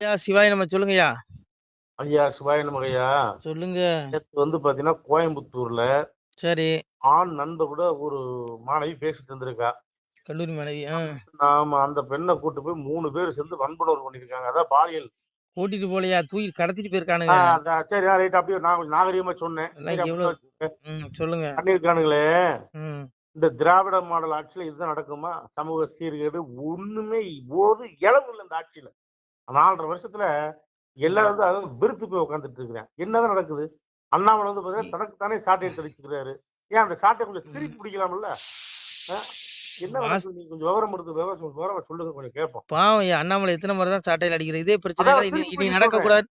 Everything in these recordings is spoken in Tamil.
ஐயா சிவாய் நம்ம சொல்லுங்கய்யா. ஐயா சிவாய நமகையா சொல்லுங்க. நேற்று வந்து பாத்தீங்கன்னா கோயம்புத்தூர்ல சரி. ஆண் நண்பர் கூட ஒரு மாணவி பேசிட்டு இருந்திருக்கா கல்லூரி மாணவி ஆ. நாம அந்த பெண்ணை கூட்டு போய் மூணு பேர் சேர்ந்து வன்புணர்வு பண்ணிருக்காங்க. அதான் பாலியல். கூட்டிட்டு போலையா தூக்கி கடத்திட்டு ஆ, போயிருக்கானுங்க. சரி ரைட் அப்படியே நான் கொஞ்சம் நாகரிகமா சொன்னேன். எல்லாம் சரி, எவ்வளவு- அப்படியே ம் சொல்லுங்க. பண்ணிருக்கானுங்களே. ம். இந்த திராவிட மாடல் ஆட்சியில இதுதான் நடக்குமா? சமூக சீர்கேடு ஒண்ணுமே ஒரு இளவு இல்லை இந்த ஆட்சியில. நாலரை வருஷத்துல எல்லாரும் வந்து அதாவது வெறுத்து போய் உட்காந்துட்டு இருக்கிறேன். என்னதான் நடக்குது? அண்ணாமலை வந்து பாத்தீங்கன்னா தனக்கு தானே சாட்டை தெளிச்சுக்கிறாரு ஏன் அந்த சாட்டை கொஞ்சம் திருப்பி பிடிக்கலாம்ல? என்ன கொஞ்சம் விவரம் எடுத்து விவரம் சொல்லுங்க கொஞ்சம் கேட்போம். பாவம் அண்ணாமலை எத்தனை முறை தான் சாட்டையில் அடிக்கிற இதே பிரச்சனை இனி நடக்க. கூடாது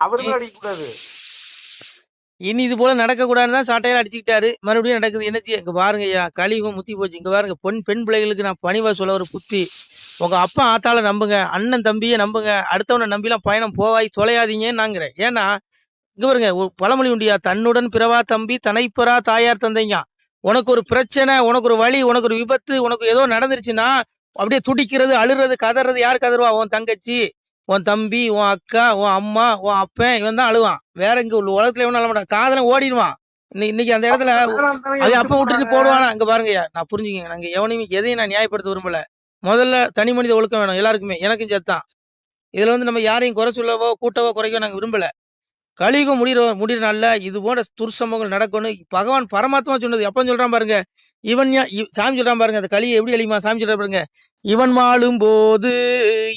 அவருமே அடிக்க கூடாது இனி இது போல நடக்கக்கூடாதுன்னு தான் சாட்டையில அடிச்சுக்கிட்டாரு. மறுபடியும் நடக்குது. என்ன செய்ய? இங்க பாருங்க ஐயா. கழிவும் முத்தி போச்சு. இங்க பாருங்க. பெண் பெண் பிள்ளைகளுக்கு நான் பணிவா சொல்ல ஒரு புத்தி. உங்க அப்பா ஆத்தால நம்புங்க. அண்ணன் தம்பியை நம்புங்க. அடுத்தவனை நம்பிலாம் பயணம் போவாய் தொலையாதீங்கன்னு நாங்கிறேன் ஏன்னா இங்க பாருங்க. ஒரு பழமொழி உண்டியா தன்னுடன் பிறவா தம்பி தனைப்பெறா தாயார் தந்தைங்க. உனக்கு ஒரு பிரச்சனை உனக்கு ஒரு வழி உனக்கு ஒரு விபத்து உனக்கு ஏதோ நடந்துருச்சுன்னா அப்படியே துடிக்கிறது அழுறது கதறது யார் கதறுவா? உன் தங்கச்சி. உன் தம்பி உன் அக்கா உன் அம்மா உன் அப்பன் இவன் தான் அழுவான். வேற இங்க உள்ள உலகத்துல இவன் அழ மாட்டான். காதலன் ஓடிடுவான். இன்னை- இன்னைக்கு அந்த இடத்துல அவன் அப்ப விட்டுட்டு போடுவானா? அங்க பாருங்கய்யா. நான் புரிஞ்சுக்கங்க. நாங்க எவனையும் எதையும் நான் நியாயப்படுத்த விரும்பல. முதல்ல தனி மனித ஒழுக்கம் வேணும் எல்லாருக்குமே. எனக்கும் சேர்த்தான் இதுல வந்து நம்ம யாரையும் குறை சொல்லவோ கூட்டவோ குறைக்கவோ நாங்க விரும்பல. கலியுகம் முடிகிற முடிகிற நாளில் இது போன்ற துர்சம்பவங்கள் நடக்கணும் பகவான் பரமாத்மா சொன்னது. எப்போ சொல்றான் பாருங்க. இவன் யா- சாமி சொல்கிறான் பாருங்க. அந்த களியை எப்படி அழியுமா? சாமி சொல்றான் பாருங்க. இவன் மாளும் போது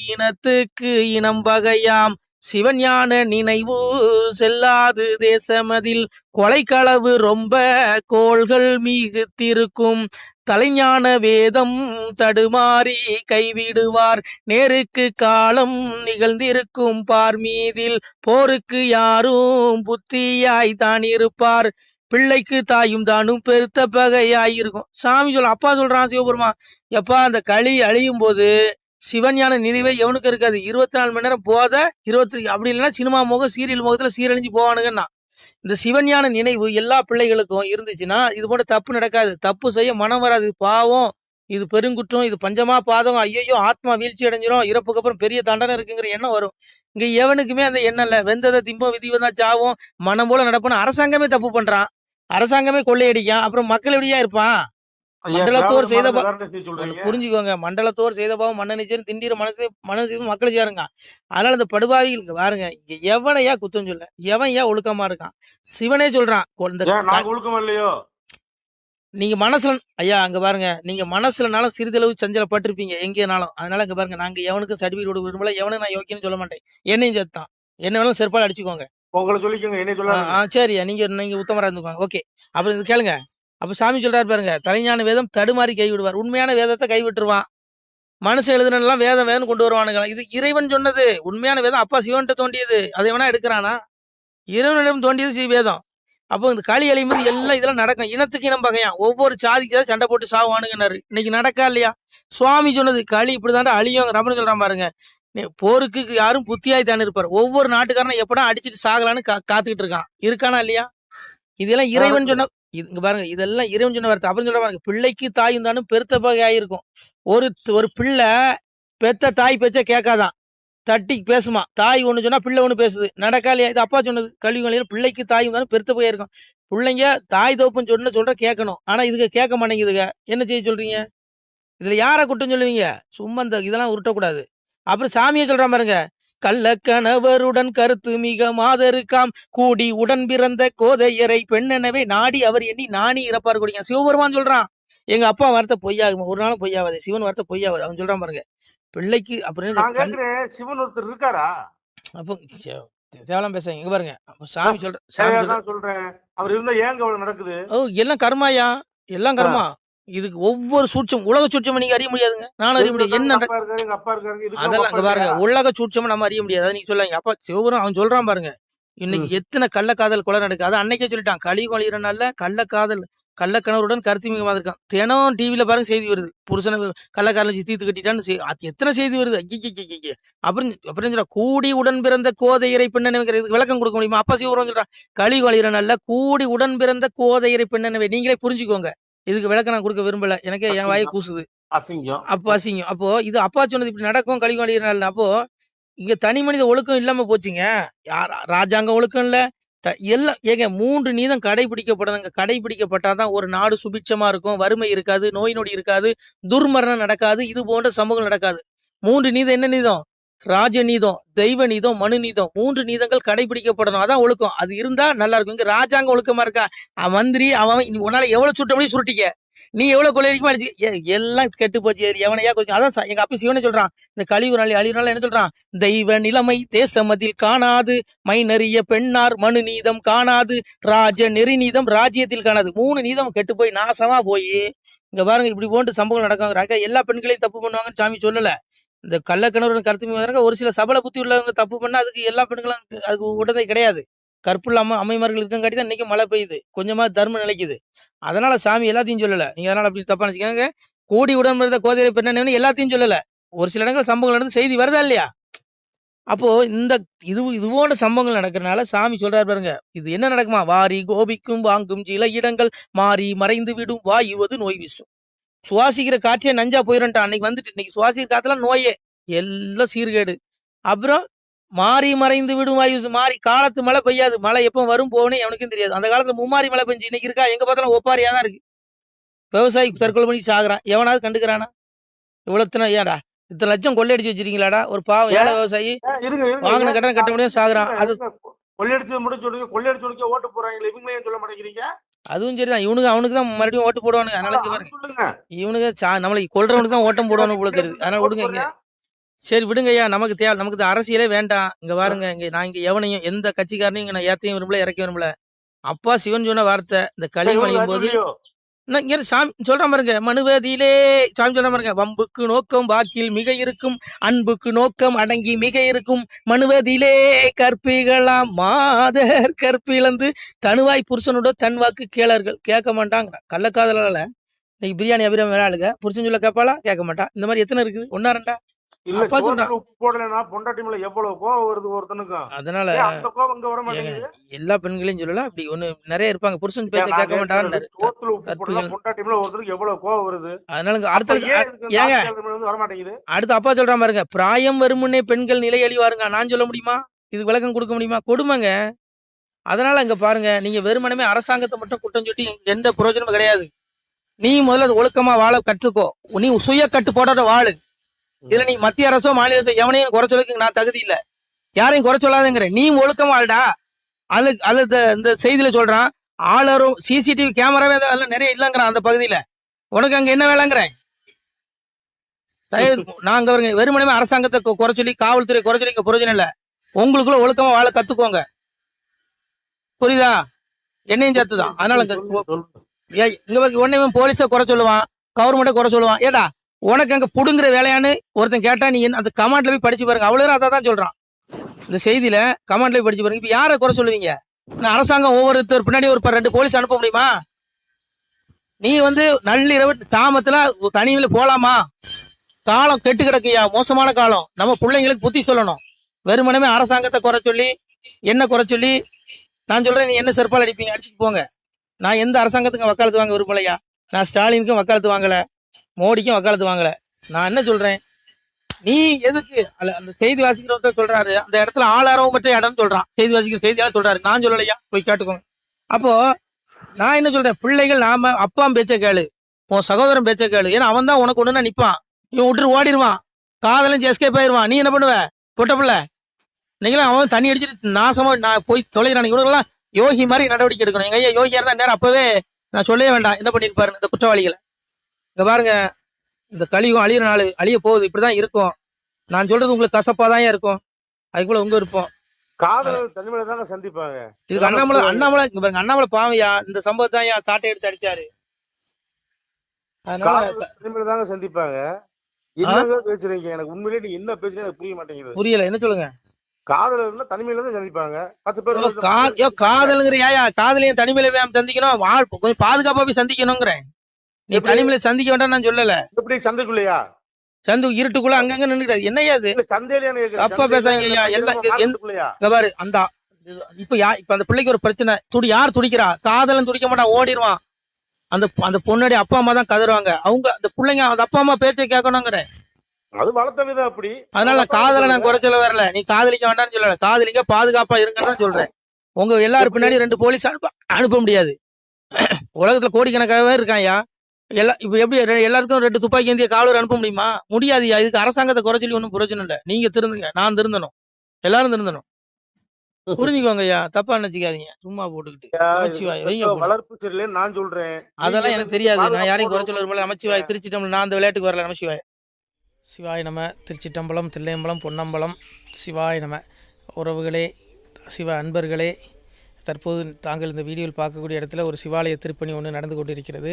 இனத்துக்கு இனம் பகையாம் சிவன் ஞான நினைவு செல்லாது தேசமதில். கொலைக்களவு ரொம்ப கோள்கள் மிகுத்திருக்கும். தலைஞான வேதம் தடுமாறி கைவிடுவார். நேருக்கு காலம் நிகழ்ந்திருக்கும் பார் மீதில் போருக்கு யாரும் புத்தியாய் தான் இருப்பார். பிள்ளைக்கு தாயும் தானும் பெருத்த பகையாயிருக்கும். சாமி சொல்ல அப்பா சொல்றான் சிவபெருமா எப்பா அந்த களி அழியும் போது சிவஞான நினைவே எவனுக்கு இருக்காது. இருபத்தி நாலு மணி நேரம் போத இருபத்தி அப்படி இல்லைன்னா சினிமா முகம் சீரியல் முகத்துல சீரழிஞ்சு போவானுங்கன்னா இந்த சிவஞான நினைவு எல்லா பிள்ளைகளுக்கும் இருந்துச்சுன்னா இது போல தப்பு நடக்காது. தப்பு செய்ய மனம் வராது. பாவம். இது பெருங்குற்றம். இது பஞ்சமா பாதகம். ஐயோ ஆத்மா வீழ்ச்சி அடைஞ்சிரும். இறப்புக்கு அப்புறம் பெரிய தண்டனை இருக்குங்கிற எண்ணம் வரும். இங்க எவனுக்குமே அந்த எண்ணம் இல்ல. வெந்ததை திம்பம் விதி வந்தா சாவும். மனம் போல நடப்பணும் அரசாங்கமே தப்பு பண்றான். அரசாங்கமே கொள்ளையடிக்கான். அப்புறம் மக்கள் எப்படியா இருப்பான்? மண்டலத்தோர் செய்த புரிஞ்சுக்கோங்க. மண்டலத்தோர் செய்த பாவம் நிச்சயம் திண்டிர மனசு மனசு மக்களை சேருங்க அதனால இந்த படுபாவிகள் இங்க பாருங்க. இங்க எவனையா குத்தம் சொல்ல எவன் ஏன் ஒழுக்கமா இருக்கான்? சிவனே சொல்றான். ஒழுக்கம் இல்லையோ? நீங்க மனசுல ஐயா அங்க பாருங்க. நீங்க மனசுலனாலும் சிறிதளவு சஞ்சலப்பட்டிருப்பீங்க. எங்கேனாலும். அதனால இங்க பாருங்க. நாங்க எவனுக்கும் சர்டிபிகேட் விரும்பல. எவனுக்கு நான் யோக்கியன்னு சொல்ல மாட்டேன். என்னையும் சேர்த்தான். என்ன வேணாலும் செருப்பால் அடிச்சுக்கோங்க. உங்களை சொல்லிக்கோங்க. என்ன ஆ, சரியா நீங்க நீங்க உத்தமரா இருந்துக்கோங்க. ஓகே. அப்புறம் இது கேளுங்க. அப்ப சாமி சொல்றாரு பாருங்க தலைஞான வேதம் தடுமாறி கைவிடுவார். உண்மையான வேதத்தை கைவிட்டுருவான். மனுஷன் எழுதுனெல்லாம் வேதம் வேதம் கொண்டு வருவானுங்க இது இறைவன் சொன்னது. உண்மையான வேதம் அப்பா சிவன்கிட்ட தோண்டியது அதை வேணா எடுக்கிறானா? இறைவனிடம் தோண்டியது சி வேதம். அப்போ இந்த களி அழியும் போது எல்லாம் இதெல்லாம் நடக்கும். இனத்துக்கு இனம் பகையான் ஒவ்வொரு சாதிக்கு தான் சண்டை போட்டு சாவானுங்கன்னாரு இன்னைக்கு நடக்கா இல்லையா? சுவாமி சொன்னது களி இப்படிதான்டா அழியும் ரமணன் சொல்றான் பாருங்க. போருக்கு யாரும் புத்தியாய் தானே இருப்பார் ஒவ்வொரு நாட்டுக்காரனும் எப்படா அடிச்சுட்டு சாகலான்னு கா காத்துக்கிட்டு இருக்கான். இருக்கானா இல்லையா? இதெல்லாம் இறைவன் சொன்ன இது- இங்க பாருங்க இதெல்லாம் இறைவன் சொன்ன வார்த்தை. அப்புறம் சொல்ற பாருங்க பிள்ளைக்கு தாயும் தானும் பெருத்த பகை ஆயிருக்கும் ஒரு ஒரு பிள்ளை பெத்த தாய் பேச்ச கேட்காதான். தட்டி பேசுமா. தாய் ஒன்று சொன்னா பிள்ளை ஒன்று பேசுது. நடக்காலையா இது அப்பா சொன்னது. கல்விகளில் பிள்ளைக்கு தாயும் தானும் பெருத்த பகை இருக்கும் பிள்ளைங்க தாய் தோப்புன்னு சொன்ன சொல்ற கேட்கணும். ஆனா இதுக்கு கேட்க மாட்டேங்குதுங்க. என்ன செய்ய சொல்றீங்க? இதுல யாரை குற்றம் சொல்லுவீங்க? சும்மா இந்த இதெல்லாம் உருட்டக்கூடாது. அப்புறம் சாமியை சொல்றான் பாருங்க கள்ள கணவருடன் கருத்து மிக மாதருக்காம். கூடி உடன் பிறந்த கோதையரை பெண்ணெனவே நாடி அவர் எண்ணி நாணி இறப்பார் கூடிய சிவபெருமான் சொல்றான். எங்க அப்பா வார்த்தை பொய்யாகுமா? ஒரு நாளும் பொய்யாவது. சிவன் வார்த்தை பொய்யாவது. அவன் சொல்றான் பாருங்க. பிள்ளைக்கு கேக்குறேன் சிவன் ஒருத்தர் இருக்காரா? அப்போ தேவலாம் பேச இங்க பாருங்க. சாமி சொல்ற சாமி சரியா சொல்ற தான் சொல்றேன். அவர் இருந்தா ஏங்க நடக்குது? ஓ எல்லாம் கர்மாயா? எல்லாம் கர்மா? இதுக்கு ஒவ்வொரு சூட்சம் உலக சூட்சம் நீங்க அறிய முடியாதுங்க. நானும் அறிய முடியாது. என்ன அதெல்லாம் பாருங்க? உலக சூட்சம் நம்ம அறிய முடியாது. அது நீங்க சொல்லாங்க அப்பா சிவபுரம் அவன் சொல்றான் பாருங்க. இன்னைக்கு எத்தனை கள்ளக்காதல் கொலை நடக்குது. அது அன்னைக்கே சொல்லிட்டான். களி கொலையிற நாள்ல கள்ளக்காதல் கள்ளக்கணவருடன் கருத்து மிகமா இருக்கான். தினம் டிவில பாருங்க செய்தி வருது. புருஷனை கள்ளக்காரல வச்சு தீர்த்து கட்டிட்டான்னு அது எத்தனை செய்தி வருது? ஐயே அப்புறம் அப்புறம் சொல்றா கூடி உடன் பிறந்த கோதையரை பெண்ணெனவே விளக்கம் கொடுக்க முடியுமா? அப்பா சிவபுரம் சொல்றான் களி கொலையிற நாள்ல கூடி உடன் பிறந்த கோதையரை பெண்ணெனவே நீங்களே புரிஞ்சுக்கோங்க. இதுக்கு விளக்கம் நான் கொடுக்க விரும்பல. எனக்கே என் வாயை கூசுது. அசிங்கம். அப்போ அசிங்கம். அப்போ இது அப்பா சொன்னது இப்படி நடக்கும் நாள் அப்போ இங்க தனி மனித ஒழுக்கம் இல்லாம போச்சுங்க. யார் ராஜாங்க ஒழுக்கம் இல்ல. எல்லாம் ஏங்க மூன்று நீதம் கடைபிடிக்கப்படணுங்க. கடைபிடிக்கப்பட்டாதான் ஒரு நாடு சுபிட்சமா இருக்கும். வறுமை இருக்காது நோய் நொடி இருக்காது துர்மரணம் நடக்காது இது போன்ற சம்பவங்கள் நடக்காது. மூன்று நீதம் என்ன நீதம்? ராஜநீதம் தெய்வ நீதம் மனு நீதம் மூன்று நீதங்கள் கடைபிடிக்கப்படணும். அதான் ஒழுக்கம். அது இருந்தா நல்லா இருக்கும். இங்க ராஜாங்க ஒழுக்கமா இருக்கா? அவன் மந்திரி அவன் நீ உன்னால எவ்வளவு சுட்ட முடியும் சுருட்டிக்க. நீ எவ்வளவு கொள்ளையடிக்குமா அடிச்சு எல்லாம் கெட்டு போச்சு. எவனையா கொஞ்சம் அதான் எங்க அப்பா சிவனே சொல்றான். இந்த கழிவு நாள் அழிவு நாள் என்ன சொல்றான்? தெய்வ நிலைமை தேசமதில் காணாது மை நெறிய பெண்ணார் மனு நீதம் காணாது ராஜ நெறி நீதம் ராஜ்யத்தில் காணாது. மூணு நீதம் கெட்டு போய் நாசமா போய். இங்க பாருங்க இப்படி போன்று சம்பவம் நடக்காங்க எல்லா பெண்களையும் தப்பு பண்ணுவாங்கன்னு சாமி சொல்லல. இந்த கள்ளக்கணவன் கருத்து ஒரு சில சபல புத்தி உள்ளவங்க தப்பு பண்ணா அதுக்கு எல்லா பெண்களும் அதுக்கு- உடனே கிடையாது. கற்புள்ள இல்லாம அம்மைமார்கள் இருக்கங்காட்டி தான் இன்னைக்கு மழை பெய்யுது. கொஞ்சமா தர்மம் நிலைக்குது. அதனால சாமி எல்லாத்தையும் சொல்லல. நீங்க அதனால அப்படி தப்பா நினைச்சுக்காங்க கூடி உடன் இருந்த கோதையை பெண்ணு எல்லாத்தையும் சொல்லல. ஒரு சில இடங்கள் சம்பவங்கள் நடந்து செய்தி வருதா இல்லையா? அப்போ இந்த இது இதுவோட சம்பவங்கள் நடக்கிறனால சாமி சொல்றாரு பாருங்க. இது என்ன நடக்குமா? வாரி கோபிக்கும் வாங்கும் சில இடங்கள் மாறி மறைந்து விடும் வாயுவது நோய் வீசும். சுவாசிக்கிற காற்றே நஞ்சா போயிரன்ட்டான் அன்னைக்கு வந்துட்டு இன்னைக்கு சுவாசிக்கிற காத்துல நோயே. எல்லாம் சீர்கேடு. அப்புறம் மாறி மறைந்து விடும் வாயு மாறி காலத்து மழை பெய்யாது. மழை எப்போ வரும் போகணும் எவனுக்கும் தெரியாது. அந்த காலத்துல மும்மாரி மழை பெஞ்சு இன்னைக்கு இருக்கா? எங்க பார்த்தாலும் ஒப்பாரியா தான் இருக்கு. விவசாயி தற்கொலை பண்ணி சாகுறான். எவனாவது கண்டுக்கிறானா? இவ்வளவு ஏன்டா? இத்தனை லட்சம் கொள்ளையடிச்சு வச்சிருக்கீங்களாடா? ஒரு பாவம். ஏழை விவசாயி? வாங்கின. கடன் கட்ட முடியாது சாகுறான். அது. கொள்ளையடிச்சு முடிச்சு கொள்ளையடிச்சு ஓட்டு போறாங்களே இவங்களே ஏன் சொல்ல மாட்டேங்கிறீங்க? அதுவும் சரிதான். இவனுக்கு அவனுக்கு தான் மறுபடியும் ஓட்டு போடுவானுங்க. அதனால பாருங்க. இவனுக்கு நம்மளை கொல்றவனுக்கு தான் ஓட்டம் போடுவானு போல தெரியுது. அதனால விடுங்க இங்க. சரி விடுங்க ஐயா. நமக்கு தேவை நமக்கு இந்த அரசியலே வேண்டாம். இங்க பாருங்க இங்க நான் இங்க எவனையும் எந்த கட்சிக்காரனையும் இங்க நான் ஏத்தையும் விரும்பல இறக்க விரும்பல. அப்பா சிவன் சொன்ன வார்த்தை இந்த களி மணியும் போது இங்கே சாமி சொல்றேன் பாருங்க மனுவதிலே சாமி சொல்கிற பாருங்க வம்புக்கு நோக்கம் வாக்கில் மிக இருக்கும் அன்புக்கு நோக்கம் அடங்கி மிக இருக்கும் மனுவதிலே கற்பிகளாம் மாதர் கற்பிழந்து தனுவாய் புருஷனோட தன் வாக்கு கேளர்கள் கேட்க மாட்டாங்க கள்ளக்காதலால. இன்னைக்கு பிரியாணி அபிராமி விளையாளுங்க புருஷன் சொல்ல கேட்பாளா கேட்க மாட்டா. இந்த மாதிரி எத்தனை இருக்குது? ஒன்றா ரெண்டா? இல்ல சொல்றான். உப்பு போடலைன்னா பொண்டாட்டி மேல எவ்வளவு கோவம் வருது ஒருத்தனுக்கும் அதனால அந்த கோவம் இங்க வர மாட்டேங்குது. எல்லா பெண்களையும் சொல்லல அப்படி ஒண்ணு நிறைய இருப்பாங்க. புருஷன் பேச்ச நான் கேட்க கேட்கிறேன், சோத்துல உப்பு போடலாம். பொண்டாட்டி மேல ஒருத்தருக்கு எவ்வளவு கோவம் வருது? அதனால அடுத்த ஏங்க வர மாட்டேங்குது? அடுத்து அப்பா சொல்றான் பாருங்க பிராயம் வருமுன்னே பெண்கள் நிலை அழிவாருங்க நான் சொல்ல முடியுமா? இதுக்கு விளக்கம் கொடுக்க முடியுமா? கொடுமைங்க. அதனால இங்க பாருங்க நீங்க வெறுமனமே அரசாங்கத்தை மட்டும் குற்றம் சொல்லி எந்த பிரயோஜனமும் கிடையாது. நீ முதல்ல ஒழுக்கமா வாழ கற்றுக்கோ. நீ சுய கட்டுப்பாடோட வாழு. இதுல நீ மத்திய அரசோ மாநிலத்தோ எவனையும் குறை சொல்லுக்கு நான் தகுதி இல்ல. யாரையும் குறை சொல்லாதங்கிற. நீ ஒழுக்கமா வாழ்டா. அது அது இந்த- செய்தியில சொல்றான் ஆளரும் சிசிடிவி கேமராவே அதெல்லாம் நிறைய இல்லங்கிறான் அந்த பகுதியில. உனக்கு அங்க என்ன வேலைங்கிறேன் தயவு- நாங்க வெறுமனே அரசாங்கத்தை குறை சொல்லி காவல்துறை குறை சொல்லி பிரயோஜனம் இல்ல. உங்களுக்குள்ள ஒழுக்கமா வாழ கத்துக்கோங்க. புரியுதா? என்னையும் சேர்த்துதான். அதனால இங்க இங்க உடனே போலீஸ குறை சொல்லுவான் கவர்மெண்ட்டை குறை சொல்லுவான். ஏடா உனக்கு அங்கே புடுங்குற வேலையான்னு ஒருத்தன் கேட்டால் நீ அந்த கமாண்டில் போய் படிச்சு பாருங்க. அவ்வளோ நேரம் அதான் சொல்றான். இந்த செய்தியில கமாண்டில் போய் படிச்சு பாருங்க. இப்போ யாரை குறை சொல்லுவீங்க? நான் அரசாங்கம் ஒவ்வொருத்தர் பின்னாடி ஒரு ரெண்டு போலீஸ் அனுப்ப முடியுமா? நீ வந்து நள்ளிரவு தாமத்துல தனிமையில் போகலாமா காலம் கெட்டு கிடக்குயா மோசமான காலம். நம்ம பிள்ளைங்களுக்கு புத்தி சொல்லணும். வெறுமனமே அரசாங்கத்தை குறை சொல்லி என்ன குறை சொல்லி நான் சொல்றேன் நீ என்ன செருப்பால் அடிப்பீங்க? அடிச்சுட்டு போங்க. நான் எந்த அரசாங்கத்துக்கும் வக்காலத்து வாங்க விரும்பலையா? நான் ஸ்டாலினுக்கும் வக்காலத்து வாங்கலை. மோடிக்கும் வக்காலத்து வாங்கல. நான் என்ன சொல்றேன்? நீ எதுக்கு? அந்த செய்தி வாசிக்கிறவங்க சொல்றாரு. அந்த இடத்துல ஆளாரவும் மட்டும் இடம் சொல்றான். செய்தி வாசிக்கிற செய்தியால சொல்றாரு. நான் சொல்லலையா? போய் கேட்டுக்கோங்க. அப்போ நான் என்ன சொல்றேன்? பிள்ளைகள் நாம அப்பா பேச்ச கேளு. உன் சகோதரன் பேச்ச கேளு. ஏன்னா அவன் தான் உனக்கு ஒண்ணுன்னா நிப்பான். இவன் விட்டுரு ஓடிடுவான் காதலும் எஸ்கேப் ஆயிடுவான் நீ என்ன பண்ணுவ? பொட்ட பிள்ளை. இன்னைக்கெல்லாம் அவன் தண்ணி அடிச்சிட்டு நாசமா நான் போய் தொலைகிறான். இவனுக்கெல்லாம் யோகி மாதிரி நடவடிக்கை எடுக்கணும். எங்க ஐயா யோகியா இருந்தா நேரம் அப்பவே நான் சொல்லவே வேண்டாம். என்ன பண்ணிருப்பாரு இந்த குற்றவாளிகளை. இங்க பாருங்க இந்த கலியும் அழியிற நாள் அழிய போகுது இப்படிதான் இருக்கும். நான் சொல்றது உங்களுக்கு கசப்பா தான் இருக்கும் அதுக்குள்ள உங்க இருப்போம் காதலர் தனிமையில தாங்க சந்திப்பாங்க. இதுக்கு அண்ணாமலை அண்ணாமலை இங்க பாருங்க அண்ணாமலை பாவையா இந்த சம்பவத்தை தான் சாட்டை எடுத்து அடிச்சாரு? அதனால தனிமையில தாங்க சந்திப்பாங்க. என்னங்க பேசுறீங்க? எனக்கு உண்மையிலேயே நீங்க என்ன பேசுறீங்க எனக்கு புரிய மாட்டேங்குது. புரியல என்ன சொல்லுங்க? காதலர்னா தனிமையில தான் சந்திப்பாங்க. பத்து பேர் காதலுங்கிற ஏயா காதலையும் தனிமையில சந்திக்கணும் கொஞ்சம் பாதுகாப்பா போய் சந்திக்கணுங்கிறேன் நீ? தனிமையில சந்திக்க வேண்டாம் நான் சொல்லல. எப்படி சந்தைக்குள்ளையா? சந்து இருட்டுக்குள்ள அங்கங்க நின்னுக்கிறாரு என்னையா எனக்கு தப்பா பேசுறாங்க ஐயா, எல்லாம் பாரு அந்த இப்ப யா இப்ப அந்த பிள்ளைக்கு ஒரு பிரச்சனை. துடி யார் துடிக்கிறா? காதலன் துடிக்க மாட்டான் ஓடிடுவான் அந்த அந்த பொண்ணுடைய அப்பா அம்மா தான் கதறுவாங்க. அவங்க அந்த பிள்ளைங்க அந்த அப்பா அம்மா பேச்சை கேட்கணுங்கிற அது வளர்த்த விதம் அப்படி. அதனால காதலை நான் குறை சொல்ல வரல. நீ காதலிக்க வேண்டாம்னு சொல்லல. காதலிங்க பாதுகாப்பா இருங்கன்னு சொல்றேன். உங்க எல்லாரும் பின்னாடி ரெண்டு போலீஸ் அனுப்ப அனுப்ப முடியாது. உலகத்துல கோடிக்கணக்காகவே இருக்காயா எல்லா இப்ப எப்படி எல்லாருக்கும் ரெண்டு துப்பாக்கி ஏந்திய காவலர் அனுப்ப முடியுமா? முடியாதுயா இதுக்கு அரசாங்கத்தை குறை சொல்லி ஒன்றும் பிரயோஜனம் இல்லை. நீங்க திருந்துங்க. நான் திருந்தணும். எல்லாரும் திருந்தணும். புரிஞ்சுக்கோங்க ஐயா. தப்பா நினைச்சுக்காதீங்க. சும்மா போட்டுக்கிட்டு. வளர்ப்பு நான் சொல்றேன். அதெல்லாம் எனக்கு தெரியாது. நான் யாரையும் குறை சொல்ல விரும்பல நமச்சிவாய் திருச்சிட்டம்பலம் நான் அந்த விளையாட்டுக்கு வரல. நமச்சிவாய் சிவாய் நம. திருச்சிட்டம்பலம் தில்லையம்பலம் பொன்னம்பலம். சிவாய் நம. உறவுகளே சிவ அன்பர்களே. தற்போது தாங்கள் இந்த வீடியோவில் பார்க்கக்கூடிய இடத்துல ஒரு சிவாலய திருப்பணி ஒன்று நடந்து கொண்டிருக்கிறது.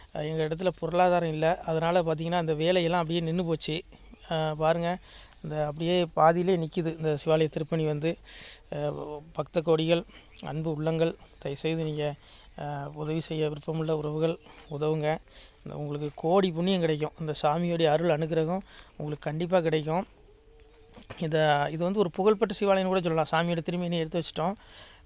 எங்கள் இடத்துல பொருளாதாரம் இல்லை. அதனால் பார்த்திங்கன்னா அந்த வேலையெல்லாம் அப்படியே நின்று போச்சு. பாருங்கள் பாருங்க. இந்த அப்படியே பாதியிலே நிற்கிது இந்த சிவாலய திருப்பணி வந்து பக்த கோடிகள் அன்பு உள்ளங்கள் தயவுசெய்து நீங்கள் உதவி செய்ய விருப்பமுள்ள உறவுகள் உதவுங்க. இந்த உங்களுக்கு கோடி புண்ணியம் கிடைக்கும். இந்த சாமியோடைய அருள் அனுகிரகம் உங்களுக்கு கண்டிப்பாக கிடைக்கும். இதை இது வந்து ஒரு புகழ்பெற்ற சிவாலயம்னு கூட சொல்லலாம். சாமியோட திரும்பினி எடுத்து வச்சிட்டோம்.